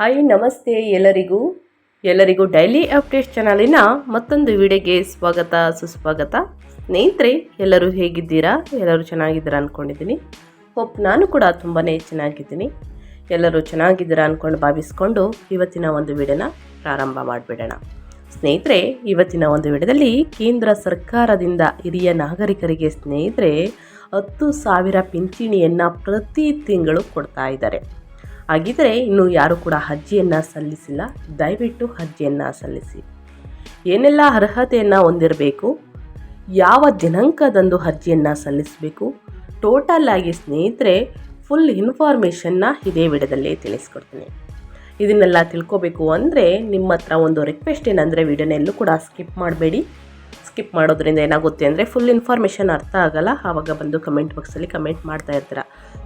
Hi ನಮಸ್ತೆ ಎಲ್ಲರಿಗೂ. ಎಲ್ಲರಿಗೂ ಡೈಲಿ ಅಪ್ಡೇಟ್ ಚಾನಲಿನ ಮತ್ತೊಂದು ವಿಡಿಯೋಗೆ ಸ್ವಾಗತ, ಸುಸ್ವಾಗತ. ಸ್ನೇಹಿತರೆ, ಎಲ್ಲರೂ ಹೇಗಿದ್ದೀರಾ? ಎಲ್ಲರೂ ಚೆನ್ನಾಗಿದ್ದೀರಾ ಅಂದ್ಕೊಂಡಿದ್ದೀನಿ ಹೋಪ್ ನಾನು ಕೂಡ ತುಂಬಾ ಚೆನ್ನಾಗಿದ್ದೀನಿ. ಎಲ್ಲರೂ ಚೆನ್ನಾಗಿದ್ದೀರಾ ಅಂದ್ಕೊಂಡು ಭಾವಿಸ್ಕೊಂಡು ಇವತ್ತಿನ ಒಂದು ವಿಡಿಯೋನ ಪ್ರಾರಂಭ ಮಾಡಿಬಿಡೋಣ. ಸ್ನೇಹಿತರೆ, ಇವತ್ತಿನ ಒಂದು ವಿಡಿಯೋದಲ್ಲಿ ಕೇಂದ್ರ ಸರ್ಕಾರದಿಂದ ಹಿರಿಯ ನಾಗರಿಕರಿಗೆ ಸ್ನೇಹಿತರೆ, ಹತ್ತು ಸಾವಿರ ಪಿಂಚಣಿಯನ್ನು ಪ್ರತಿ ತಿಂಗಳು ಕೊಡ್ತಾ ಇದ್ದಾರೆ. ಹಾಗಿದ್ರೆ ಇನ್ನು ಯಾರು ಕೂಡ ಅರ್ಜಿಯನ್ನು ಸಲ್ಲಿಸಿಲ್ಲ. ದಯವಿಟ್ಟು ಅರ್ಜಿಯನ್ನು ಸಲ್ಲಿಸಿ. ಏನೆಲ್ಲ ಅರ್ಹತೆಯನ್ನು ಹೊಂದಿರಬೇಕು? ಯಾವ ದಿನಾಂಕದಂದು ಅರ್ಜಿಯನ್ನು ಸಲ್ಲಿಸಬೇಕು? ಟೋಟಲ್ ಆಗಿ ಸ್ನೇಹಿತರೆ ಫುಲ್ ಇನ್ಫಾರ್ಮೇಷನ್ನ ಇದೇ ವಿಡಿಯೋದಲ್ಲಿ ತಿಳಿಸ್ಕೊಡ್ತೀನಿ. ಇದನ್ನೆಲ್ಲ ತಿಳ್ಕೊಬೇಕು ಅಂದರೆ ನಿಮ್ಮ ಹತ್ರ ಒಂದು ರಿಕ್ವೆಸ್ಟ್ ಏನಂದರೆ ವಿಡಿಯೋನೆಲ್ಲೂ ಕೂಡ ಸ್ಕಿಪ್ ಮಾಡಬೇಡಿ. ಸ್ಕಿಪ್ ಮಾಡೋದ್ರಿಂದ ಏನಾಗುತ್ತೆ ಅಂದರೆ ಫುಲ್ ಇನ್ಫಾರ್ಮೇಷನ್ ಅರ್ಥ ಆಗಲ್ಲ. ಆವಾಗ ಬಂದು ಕಮೆಂಟ್ ಬಾಕ್ಸಲ್ಲಿ ಕಮೆಂಟ್ ಮಾಡ್ತಾ ಇರ್ತೀರ.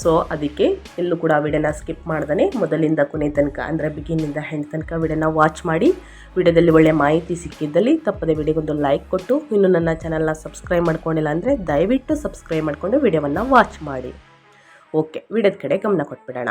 ಸೊ, ಅದಕ್ಕೆ ಎಲ್ಲೂ ಕೂಡ ವಿಡಿಯೋನ ಸ್ಕಿಪ್ ಮಾಡ್ದೇ ಮೊದಲಿಂದ ಕೊನೆ ತನಕ, ಅಂದರೆ ಬಿಗಿನಿಂದ ಹೆಂಡ್ ತನಕ ವಿಡಿಯೋನ ವಾಚ್ ಮಾಡಿ. ವಿಡಿಯೋದಲ್ಲಿ ಒಳ್ಳೆ ಮಾಹಿತಿ ಸಿಕ್ಕಿದ್ದಲ್ಲಿ ತಪ್ಪದೆ ವಿಡಿಯೋಗೊಂದು ಲೈಕ್ ಕೊಟ್ಟು, ಇನ್ನು ನನ್ನ ಚಾನಲ್ನ ಸಬ್ಸ್ಕ್ರೈಬ್ ಮಾಡ್ಕೊಂಡಿಲ್ಲ ಅಂದರೆ ದಯವಿಟ್ಟು ಸಬ್ಸ್ಕ್ರೈಬ್ ಮಾಡಿಕೊಂಡು ವಿಡಿಯೋವನ್ನು ವಾಚ್ ಮಾಡಿ. ಓಕೆ ವಿಡಿಯೋದ ಕಡೆ ಗಮನ ಕೊಟ್ಬಿಡೋಣ.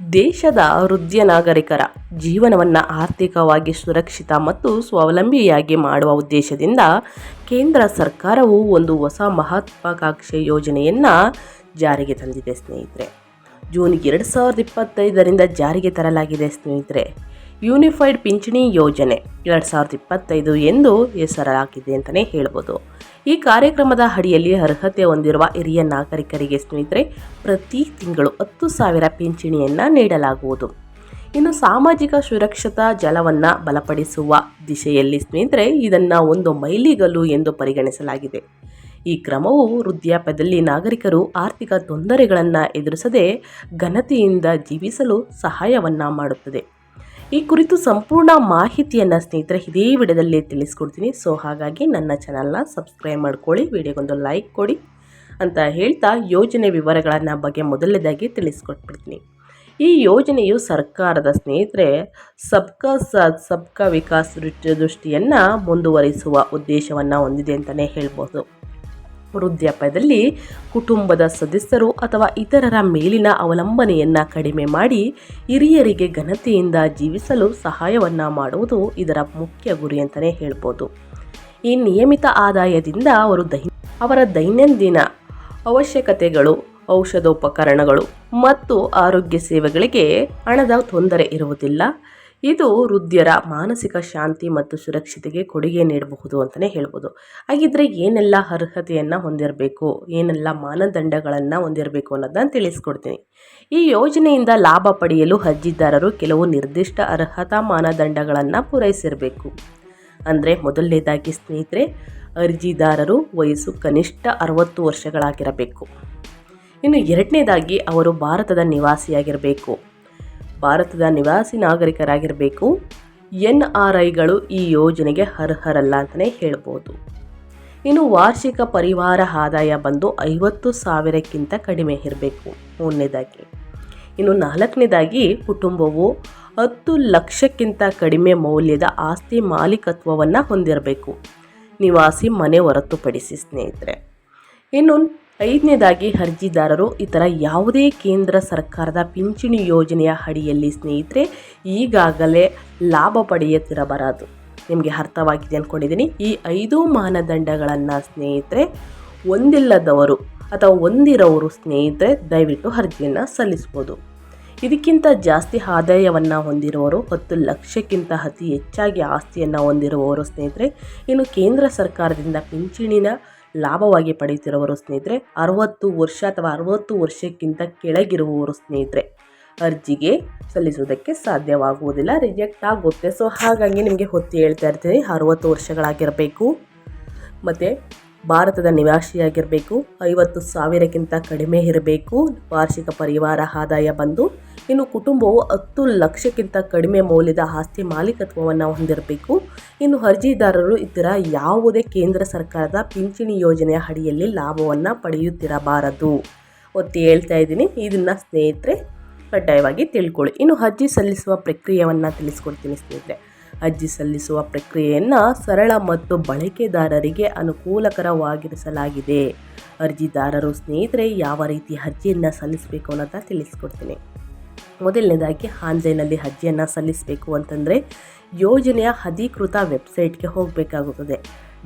ದೇಶದ ವೃದ್ಧಿಯ ನಾಗರಿಕರ ಜೀವನವನ್ನು ಆರ್ಥಿಕವಾಗಿ ಸುರಕ್ಷಿತ ಮತ್ತು ಸ್ವಾವಲಂಬಿಯಾಗಿ ಮಾಡುವ ಉದ್ದೇಶದಿಂದ ಕೇಂದ್ರ ಸರ್ಕಾರವು ಒಂದು ಹೊಸ ಮಹತ್ವಾಕಾಂಕ್ಷೆ ಯೋಜನೆಯನ್ನು ಜಾರಿಗೆ ತಂದಿದೆ, ಸ್ನೇಹಿತರೆ. ಜೂನ್ ಎರಡು ಸಾವಿರದ ಇಪ್ಪತ್ತೈದರಿಂದ ಜಾರಿಗೆ ತರಲಾಗಿದೆ, ಸ್ನೇಹಿತರೆ. ಯೂನಿಫೈಡ್ ಪಿಂಚಣಿ ಯೋಜನೆ ಎರಡು ಸಾವಿರದ ಇಪ್ಪತ್ತೈದು ಎಂದು ಹೆಸರಾಗಿದೆ ಅಂತಲೇ ಹೇಳ್ಬೋದು. ಈ ಕಾರ್ಯಕ್ರಮದ ಅಡಿಯಲ್ಲಿ ಅರ್ಹತೆ ಹೊಂದಿರುವ ಹಿರಿಯ ನಾಗರಿಕರಿಗೆ ಸ್ನೇಹಿತರೆ, ಪ್ರತಿ ತಿಂಗಳು ಹತ್ತು ಸಾವಿರ ಪಿಂಚಣಿಯನ್ನು ನೀಡಲಾಗುವುದು. ಇನ್ನು ಸಾಮಾಜಿಕ ಸುರಕ್ಷತಾ ಜಲವನ್ನು ಬಲಪಡಿಸುವ ದಿಶೆಯಲ್ಲಿ ಸ್ನೇಹಿತರೆ, ಇದನ್ನು ಒಂದು ಮೈಲಿಗಲ್ಲು ಎಂದು ಪರಿಗಣಿಸಲಾಗಿದೆ. ಈ ಕ್ರಮವು ವೃದ್ಧಾಪ್ಯದಲ್ಲಿ ನಾಗರಿಕರು ಆರ್ಥಿಕ ತೊಂದರೆಗಳನ್ನು ಎದುರಿಸದೆ ಘನತೆಯಿಂದ ಜೀವಿಸಲು ಸಹಾಯವನ್ನು ಮಾಡುತ್ತದೆ. ಈ ಕುರಿತು ಸಂಪೂರ್ಣ ಮಾಹಿತಿಯನ್ನು ಸ್ನೇಹಿತರೆ ಇದೇ ವಿಡಿಯೋದಲ್ಲಿ ತಿಳಿಸ್ಕೊಡ್ತೀನಿ. ಸೊ ಹಾಗಾಗಿ ನನ್ನ ಚಾನಲ್ನ ಸಬ್ಸ್ಕ್ರೈಬ್ ಮಾಡ್ಕೊಳ್ಳಿ, ವಿಡಿಯೋಗೊಂದು ಲೈಕ್ ಕೊಡಿ ಅಂತ ಹೇಳ್ತಾ ಯೋಜನೆ ವಿವರಗಳನ್ನು ಬಗ್ಗೆ ಮೊದಲನೇದಾಗಿ ತಿಳಿಸ್ಕೊಟ್ಬಿಡ್ತೀನಿ. ಈ ಯೋಜನೆಯು ಸರ್ಕಾರದ ಸ್ನೇಹಿತರೆ ಸಬ್ಕಾ ಸಾಥ್, ಸಬ್ಕಾ ವಿಕಾಸ್ ದೃಷ್ಟಿಯನ್ನು ಮುಂದುವರಿಸುವ ಉದ್ದೇಶವನ್ನು ಹೊಂದಿದೆ ಅಂತಲೇ ಹೇಳ್ಬೋದು. ವೃದ್ಧಾಪ್ಯದಲ್ಲಿ ಕುಟುಂಬದ ಸದಸ್ಯರು ಅಥವಾ ಇತರರ ಮೇಲಿನ ಅವಲಂಬನೆಯನ್ನು ಕಡಿಮೆ ಮಾಡಿ ಹಿರಿಯರಿಗೆ ಘನತೆಯಿಂದ ಜೀವಿಸಲು ಸಹಾಯವನ್ನು ಮಾಡುವುದು ಇದರ ಮುಖ್ಯ ಗುರಿ ಅಂತಲೇ ಹೇಳ್ಬೋದು. ಈ ನಿಯಮಿತ ಆದಾಯದಿಂದ ಅವರು ದೈ ಅವರ ದೈನಂದಿನ ಅವಶ್ಯಕತೆಗಳು, ಔಷಧೋಪಕರಣಗಳು ಮತ್ತು ಆರೋಗ್ಯ ಸೇವೆಗಳಿಗೆ ಹಣದ ತೊಂದರೆ ಇರುವುದಿಲ್ಲ. ಇದು ವೃದ್ಧರ ಮಾನಸಿಕ ಶಾಂತಿ ಮತ್ತು ಸುರಕ್ಷತೆಗೆ ಕೊಡುಗೆ ನೀಡಬಹುದು ಅಂತಲೇ ಹೇಳ್ಬೋದು. ಹಾಗಿದ್ರೆ ಏನೆಲ್ಲ ಅರ್ಹತೆಯನ್ನು ಹೊಂದಿರಬೇಕು, ಏನೆಲ್ಲ ಮಾನದಂಡಗಳನ್ನು ಹೊಂದಿರಬೇಕು ಅನ್ನೋದನ್ನ ತಿಳಿಸ್ಕೊಡ್ತೀನಿ. ಈ ಯೋಜನೆಯಿಂದ ಲಾಭ ಪಡೆಯಲು ಅರ್ಜಿದಾರರು ಕೆಲವು ನಿರ್ದಿಷ್ಟ ಅರ್ಹತಾ ಮಾನದಂಡಗಳನ್ನು ಪೂರೈಸಿರಬೇಕು. ಅಂದರೆ ಮೊದಲನೇದಾಗಿ ಸ್ನೇಹಿತರೆ, ಅರ್ಜಿದಾರರು ವಯಸ್ಸು ಕನಿಷ್ಠ ಅರವತ್ತು ವರ್ಷಗಳಾಗಿರಬೇಕು. ಇನ್ನು ಎರಡನೇದಾಗಿ ಅವರು ಭಾರತದ ನಿವಾಸಿಯಾಗಿರಬೇಕು. ಭಾರತದ ನಿವಾಸಿ ನಾಗರಿಕರಾಗಿರಬೇಕು. ಎನ್ ಆರ್ ಐಗಳು ಈ ಯೋಜನೆಗೆ ಅರ್ಹರಲ್ಲ ಅಂತಲೇ ಹೇಳ್ಬೋದು. ಇನ್ನು ವಾರ್ಷಿಕ ಪರಿವಾರ ಆದಾಯ ಬಂದು ಐವತ್ತು ಸಾವಿರಕ್ಕಿಂತ ಕಡಿಮೆ ಇರಬೇಕು. ಮೂರನೇದಾಗಿ. ಇನ್ನು ನಾಲ್ಕನೇದಾಗಿ, ಕುಟುಂಬವು ಹತ್ತು ಲಕ್ಷಕ್ಕಿಂತ ಕಡಿಮೆ ಮೌಲ್ಯದ ಆಸ್ತಿ ಮಾಲೀಕತ್ವವನ್ನು ಹೊಂದಿರಬೇಕು. ನಿವಾಸಿ ಮನೆ ಹೊರತುಪಡಿಸಿ ಸ್ನೇಹಿತರೆ. ಇನ್ನು ಐದನೇದಾಗಿ ಅರ್ಜಿದಾರರು ಇತರ ಯಾವುದೇ ಕೇಂದ್ರ ಸರ್ಕಾರದ ಪಿಂಚಣಿ ಯೋಜನೆಯ ಅಡಿಯಲ್ಲಿ ಸ್ನೇಹಿತರೆ, ಈಗಾಗಲೇ ಲಾಭ ಪಡೆಯುತ್ತಿರಬಾರದು ನಿಮಗೆ ಅರ್ಥವಾಗಿದೆ ಅಂದ್ಕೊಂಡಿದ್ದೀನಿ ಈ ಐದು ಮಾನದಂಡಗಳನ್ನು ಸ್ನೇಹಿತರೆ ಒಂದಿಲ್ಲದವರು ಅಥವಾ ಹೊಂದಿರೋರು ಸ್ನೇಹಿತರೆ, ದಯವಿಟ್ಟು ಅರ್ಜಿಯನ್ನು ಸಲ್ಲಿಸ್ಬೋದು. ಇದಕ್ಕಿಂತ ಜಾಸ್ತಿ ಆದಾಯವನ್ನು ಹೊಂದಿರುವವರು ಹತ್ತು ಲಕ್ಷಕ್ಕಿಂತ ಅತಿ ಹೆಚ್ಚಾಗಿ ಆಸ್ತಿಯನ್ನು ಹೊಂದಿರುವವರು ಸ್ನೇಹಿತರೆ, ಇನ್ನು ಕೇಂದ್ರ ಸರ್ಕಾರದಿಂದ ಪಿಂಚಣಿನ ಲಾಭವಾಗಿ ಪಡೆಯುತ್ತಿರುವವರು ಸ್ನೇಹಿತರೆ, ಅರವತ್ತು ವರ್ಷ ಅಥವಾ ಅರವತ್ತು ವರ್ಷಕ್ಕಿಂತ ಕೆಳಗಿರುವವರು ಸ್ನೇಹಿತರೆ, ಅರ್ಜಿಗೆ ಸಲ್ಲಿಸುವುದಕ್ಕೆ ಸಾಧ್ಯವಾಗುವುದಿಲ್ಲ ರಿಜೆಕ್ಟ್ ಆಗುತ್ತೆ. ಸೊ ಹಾಗಾಗಿ ನಿಮಗೆ ಹೊತ್ತಿ ಹೇಳ್ತಾ ಇರ್ತೀನಿ, ಅರವತ್ತು ವರ್ಷಗಳಾಗಿರಬೇಕು, ಮತ್ತು ಭಾರತದ ನಿವಾಸಿಯಾಗಿರಬೇಕು, ಐವತ್ತು ಸಾವಿರಕ್ಕಿಂತ ಕಡಿಮೆ ಇರಬೇಕು, ವಾರ್ಷಿಕ ಪರಿವಾರ ಆದಾಯ ಬಂದು ಇನ್ನು ಕುಟುಂಬವು ಹತ್ತು ಲಕ್ಷಕ್ಕಿಂತ ಕಡಿಮೆ ಮೌಲ್ಯದ ಆಸ್ತಿ ಮಾಲೀಕತ್ವವನ್ನು ಹೊಂದಿರಬೇಕು. ಇನ್ನು ಅರ್ಜಿದಾರರು ಇತರ ಯಾವುದೇ ಕೇಂದ್ರ ಸರ್ಕಾರದ ಪಿಂಚಣಿ ಯೋಜನೆಯ ಅಡಿಯಲ್ಲಿ ಲಾಭವನ್ನು ಪಡೆಯುತ್ತಿರಬಾರದು. ಒತ್ತಿ ಹೇಳ್ತಾ ಇದ್ದೀನಿ. ಇದನ್ನು ಸ್ನೇಹಿತರೆ, ಕಡ್ಡಾಯವಾಗಿ ತಿಳ್ಕೊಳ್ಳಿ. ಇನ್ನು ಅರ್ಜಿ ಸಲ್ಲಿಸುವ ಪ್ರಕ್ರಿಯೆಯನ್ನು ತಿಳಿಸ್ಕೊಡ್ತೀನಿ ಸ್ನೇಹಿತರೆ. ಅರ್ಜಿ ಸಲ್ಲಿಸುವ ಪ್ರಕ್ರಿಯೆಯನ್ನು ಸರಳ ಮತ್ತು ಬಳಕೆದಾರರಿಗೆ ಅನುಕೂಲಕರವಾಗಿರಿಸಲಾಗಿದೆ. ಅರ್ಜಿದಾರರು, ಸ್ನೇಹಿತರೆ, ಯಾವ ರೀತಿ ಅರ್ಜಿಯನ್ನು ಸಲ್ಲಿಸಬೇಕು ಅನ್ನೋದನ್ನ ತಿಳಿಸ್ಕೊಡ್ತೀನಿ. ಮೊದಲನೇದಾಗಿ ಆನ್ಲೈನಲ್ಲಿ ಅರ್ಜಿಯನ್ನು ಸಲ್ಲಿಸಬೇಕು ಅಂತಂದರೆ ಯೋಜನೆಯ ಅಧಿಕೃತ ವೆಬ್ಸೈಟ್ಗೆ ಹೋಗಬೇಕಾಗುತ್ತದೆ.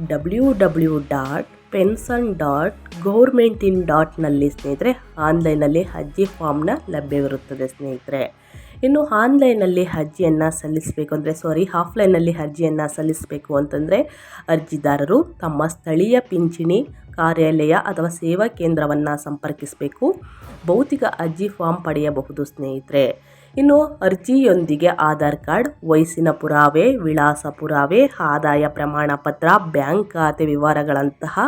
W W dot pension dot government in ಡಾಟ್ನಲ್ಲಿ ಸ್ನೇಹಿತರೆ ಆನ್ಲೈನಲ್ಲಿ ಅರ್ಜಿ ಫಾರ್ಮ್ನ ಲಭ್ಯವಿರುತ್ತದೆ ಸ್ನೇಹಿತರೆ. ಇನ್ನು ಆನ್ಲೈನಲ್ಲಿ ಅರ್ಜಿಯನ್ನು ಸಲ್ಲಿಸಬೇಕು ಅಂದರೆ ಸಾರಿ ಆಫ್ಲೈನಲ್ಲಿ ಅರ್ಜಿಯನ್ನು ಸಲ್ಲಿಸಬೇಕು ಅಂತಂದರೆ, ಅರ್ಜಿದಾರರು ತಮ್ಮ ಸ್ಥಳೀಯ ಪಿಂಚಣಿ ಕಾರ್ಯಾಲಯ ಅಥವಾ ಸೇವಾ ಕೇಂದ್ರವನ್ನು ಸಂಪರ್ಕಿಸಬೇಕು. ಭೌತಿಕ ಅರ್ಜಿ ಫಾರ್ಮ್ ಪಡೆಯಬಹುದು ಸ್ನೇಹಿತರೆ. ಇನ್ನು ಅರ್ಜಿಯೊಂದಿಗೆ ಆಧಾರ್ ಕಾರ್ಡ್, ವಯಸ್ಸಿನ ಪುರಾವೆ, ವಿಳಾಸ ಪುರಾವೆ, ಆದಾಯ ಪ್ರಮಾಣ ಪತ್ರ ಬ್ಯಾಂಕ್ ಖಾತೆ ವಿವರಗಳಂತಹ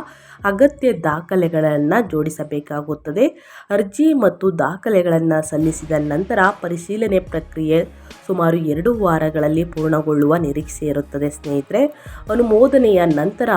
ಅಗತ್ಯ ದಾಖಲೆಗಳನ್ನು ಜೋಡಿಸಬೇಕಾಗುತ್ತದೆ. ಅರ್ಜಿ ಮತ್ತು ದಾಖಲೆಗಳನ್ನು ಸಲ್ಲಿಸಿದ ನಂತರ ಪರಿಶೀಲನೆ ಪ್ರಕ್ರಿಯೆ ಸುಮಾರು ಎರಡು ವಾರಗಳಲ್ಲಿ ಪೂರ್ಣಗೊಳ್ಳುವ ನಿರೀಕ್ಷೆ ಇರುತ್ತದೆ ಸ್ನೇಹಿತರೆ. ಅನುಮೋದನೆಯ ನಂತರ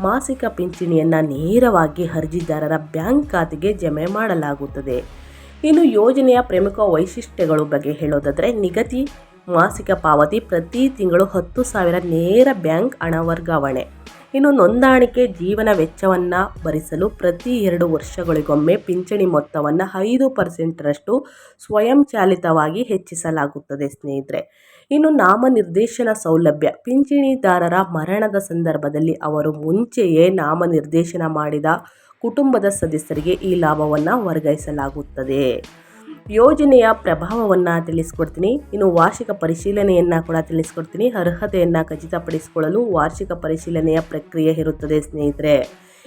ಮಾಸಿಕ ಪಿಂಚಣಿಯನ್ನು ನೇರವಾಗಿ ಅರ್ಜಿದಾರರ ಬ್ಯಾಂಕ್ ಖಾತೆಗೆ ಜಮೆ ಮಾಡಲಾಗುತ್ತದೆ. ಇನ್ನು ಯೋಜನೆಯ ಪ್ರಮುಖ ವೈಶಿಷ್ಟ್ಯಗಳು ಬಗ್ಗೆ ಹೇಳೋದಾದರೆ, ನಿಗದಿ ಮಾಸಿಕ ಪಾವತಿ ಪ್ರತಿ ತಿಂಗಳು ಹತ್ತು ಸಾವಿರ ನೇರ ಬ್ಯಾಂಕ್ ಹಣ ವರ್ಗಾವಣೆ. ಇನ್ನು ನೋಂದಾಣಿಕೆ ಜೀವನ ವೆಚ್ಚವನ್ನು ಭರಿಸಲು ಪ್ರತಿ ಎರಡು ವರ್ಷಗಳಿಗೊಮ್ಮೆ ಪಿಂಚಣಿ ಮೊತ್ತವನ್ನು ಐದು ಪರ್ಸೆಂಟ್ರಷ್ಟು ಸ್ವಯಂಚಾಲಿತವಾಗಿ ಹೆಚ್ಚಿಸಲಾಗುತ್ತದೆ ಸ್ನೇಹಿತರೆ. ಇನ್ನು ನಾಮನಿರ್ದೇಶನ ಸೌಲಭ್ಯ. ಪಿಂಚಣಿದಾರರ ಮರಣದ ಸಂದರ್ಭದಲ್ಲಿ ಅವರು ಮುಂಚೆಯೇ ನಾಮನಿರ್ದೇಶನ ಮಾಡಿದ ಕುಟುಂಬದ ಸದಸ್ಯರಿಗೆ ಈ ಲಾಭವನ್ನು ವರ್ಗಾಯಿಸಲಾಗುತ್ತದೆ. ಯೋಜನೆಯ ಪ್ರಭಾವವನ್ನು ತಿಳಿಸ್ಕೊಡ್ತೀನಿ. ಇನ್ನು ವಾರ್ಷಿಕ ಪರಿಶೀಲನೆಯನ್ನು ಕೂಡ ತಿಳಿಸ್ಕೊಡ್ತೀನಿ. ಅರ್ಹತೆಯನ್ನು ಖಚಿತಪಡಿಸಿಕೊಳ್ಳಲು ವಾರ್ಷಿಕ ಪರಿಶೀಲನೆಯ ಪ್ರಕ್ರಿಯೆ ಇರುತ್ತದೆ, ಸ್ನೇಹಿತರೆ.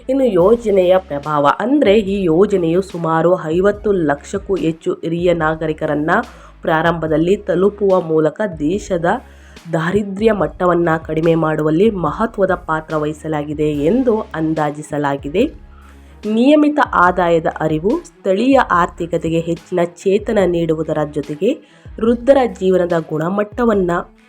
ಇನ್ನು ಯೋಜನೆಯ ಪ್ರಭಾವ ಅಂದರೆ ಈ ಯೋಜನೆಯು ಸುಮಾರು ಐವತ್ತು ಲಕ್ಷಕ್ಕೂ ಹೆಚ್ಚು ಹಿರಿಯ ನಾಗರಿಕರನ್ನು ಪ್ರಾರಂಭದಲ್ಲಿ ತಲುಪುವ ಮೂಲಕ ದೇಶದ ದಾರಿದ್ರ್ಯ ಮಟ್ಟವನ್ನು ಕಡಿಮೆ ಮಾಡುವಲ್ಲಿ ಮಹತ್ವದ ಪಾತ್ರ ವಹಿಸಲಾಗಿದೆ ಎಂದು ಅಂದಾಜಿಸಲಾಗಿದೆ. ನಿಯಮಿತ ಆದಾಯದ ಅರಿವು, ಸ್ಥಳೀಯ ಆರ್ಥಿಕತೆಗೆ ಹೆಚ್ಚಿನ ಚೇತನ ನೀಡುವುದರ ಜೊತೆಗೆ ವೃದ್ಧರ ಜೀವನದ ಗುಣಮಟ್ಟವನ್ನು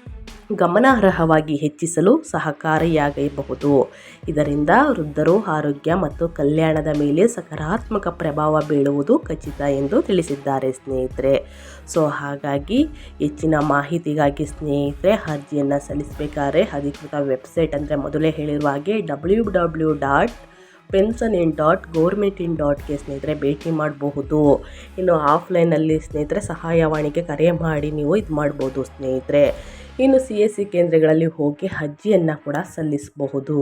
ಗಮನಾರ್ಹವಾಗಿ ಹೆಚ್ಚಿಸಲು ಸಹಕಾರಿಯಾಗಬಹುದು. ಇದರಿಂದ ವೃದ್ಧರು ಆರೋಗ್ಯ ಮತ್ತು ಕಲ್ಯಾಣದ ಮೇಲೆ ಸಕಾರಾತ್ಮಕ ಪ್ರಭಾವ ಬೀಳುವುದು ಖಚಿತ ಎಂದು ತಿಳಿಸಿದ್ದಾರೆ ಸ್ನೇಹಿತರೆ. ಸೊ, ಹಾಗಾಗಿ ಹೆಚ್ಚಿನ ಮಾಹಿತಿಗಾಗಿ ಸ್ನೇಹಿತರೆ, ಅರ್ಜಿಯನ್ನು ಸಲ್ಲಿಸಬೇಕಾದ್ರೆ ಅಧಿಕೃತ ವೆಬ್ಸೈಟ್ ಅಂದರೆ ಮೊದಲೇ ಹೇಳಿರುವ ಹಾಗೆ W W dot pension in dot government in ಡಾಟ್ಗೆ ಸ್ನೇಹಿತರೆ ಭೇಟಿ ಮಾಡಬಹುದು. ಇನ್ನು ಆಫ್ಲೈನಲ್ಲಿ ಸ್ನೇಹಿತರೆ ಸಹಾಯವಾಣಿಗೆ ಕರೆ ಮಾಡಿ ನೀವು ಇದು ಮಾಡ್ಬೋದು ಸ್ನೇಹಿತರೆ. ಇನ್ನು ಸಿ ಎಸ್ ಸಿ ಕೇಂದ್ರಗಳಲ್ಲಿ ಹೋಗಿ ಅರ್ಜಿಯನ್ನು ಕೂಡ ಸಲ್ಲಿಸಬಹುದು.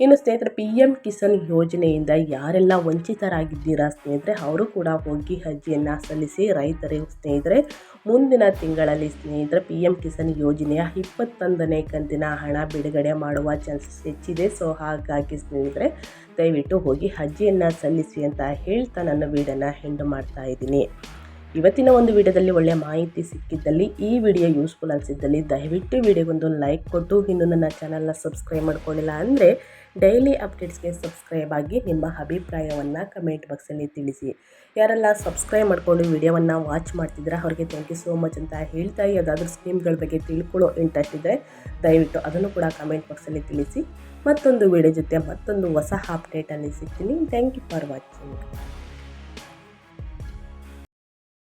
ಇನ್ನು ಸ್ನೇಹಿತರೆ, ಪಿ ಎಂ ಕಿಸಾನ್ ಯೋಜನೆಯಿಂದ ಯಾರೆಲ್ಲ ವಂಚಿತರಾಗಿದ್ದೀರಾ ಸ್ನೇಹಿತರೆ, ಅವರು ಕೂಡ ಹೋಗಿ ಅರ್ಜಿಯನ್ನು ಸಲ್ಲಿಸಿ ರೈತರಿಗೆ ಸ್ನೇಹಿತರೆ, ಮುಂದಿನ ತಿಂಗಳಲ್ಲಿ ಸ್ನೇಹಿತರೆ, ಪಿ ಎಂ ಕಿಸಾನ್ ಯೋಜನೆಯ ಇಪ್ಪತ್ತೊಂದನೇ ಕಂತಿನ ಹಣ ಬಿಡುಗಡೆ ಮಾಡುವ ಚಾನ್ಸಸ್ ಹೆಚ್ಚಿದೆ. ಸೊ, ಹಾಗಾಗಿ ಸ್ನೇಹಿತರೆ, ದಯವಿಟ್ಟು ಹೋಗಿ ಅರ್ಜಿಯನ್ನು ಸಲ್ಲಿಸಿ ಅಂತ ಹೇಳ್ತಾ ನನ್ನ ವೀಡನ್ನು ಹೆಂಡು ಮಾಡ್ತಾ ಇದ್ದೀನಿ. ಇವತ್ತಿನ ಒಂದು ವಿಡಿಯೋದಲ್ಲಿ ಒಳ್ಳೆಯ ಮಾಹಿತಿ ಸಿಕ್ಕಿದ್ದಲ್ಲಿ, ಈ ವಿಡಿಯೋ ಯೂಸ್ಫುಲ್ ಅನಿಸಿದ್ದಲ್ಲಿ ದಯವಿಟ್ಟು ವಿಡಿಯೋಗೊಂದು ಲೈಕ್ ಕೊಟ್ಟು, ಇನ್ನು ನನ್ನ ಚಾನಲ್ನ ಸಬ್ಸ್ಕ್ರೈಬ್ ಮಾಡ್ಕೊಂಡಿಲ್ಲ ಅಂದರೆ ಡೈಲಿ ಅಪ್ಡೇಟ್ಸ್ಗೆ ಸಬ್ಸ್ಕ್ರೈಬ್ ಆಗಿ ನಿಮ್ಮ ಅಭಿಪ್ರಾಯವನ್ನು ಕಮೆಂಟ್ ಬಾಕ್ಸಲ್ಲಿ ತಿಳಿಸಿ. ಯಾರೆಲ್ಲ ಸಬ್ಸ್ಕ್ರೈಬ್ ಮಾಡಿಕೊಂಡು ವಿಡಿಯೋವನ್ನು ವಾಚ್ ಮಾಡ್ತಿದ್ರೆ ಅವ್ರಿಗೆ ಥ್ಯಾಂಕ್ ಯು ಸೋ ಮಚ್ ಅಂತ ಹೇಳ್ತಾ ಯಾವುದಾದ್ರೂ ಸ್ಕೀಮ್ಗಳ ಬಗ್ಗೆ ತಿಳ್ಕೊಳ್ಳೋ ಇಂಟ್ರೆಸ್ಟ್ ಇದ್ದರೆ ದಯವಿಟ್ಟು ಅದನ್ನು ಕೂಡ ಕಮೆಂಟ್ ಬಾಕ್ಸಲ್ಲಿ ತಿಳಿಸಿ. ಮತ್ತೊಂದು ವಿಡಿಯೋ ಜೊತೆ ಮತ್ತೊಂದು ಹೊಸ ಅಪ್ಡೇಟಲ್ಲಿ ಸಿಗ್ತೀನಿ. Thank you for watching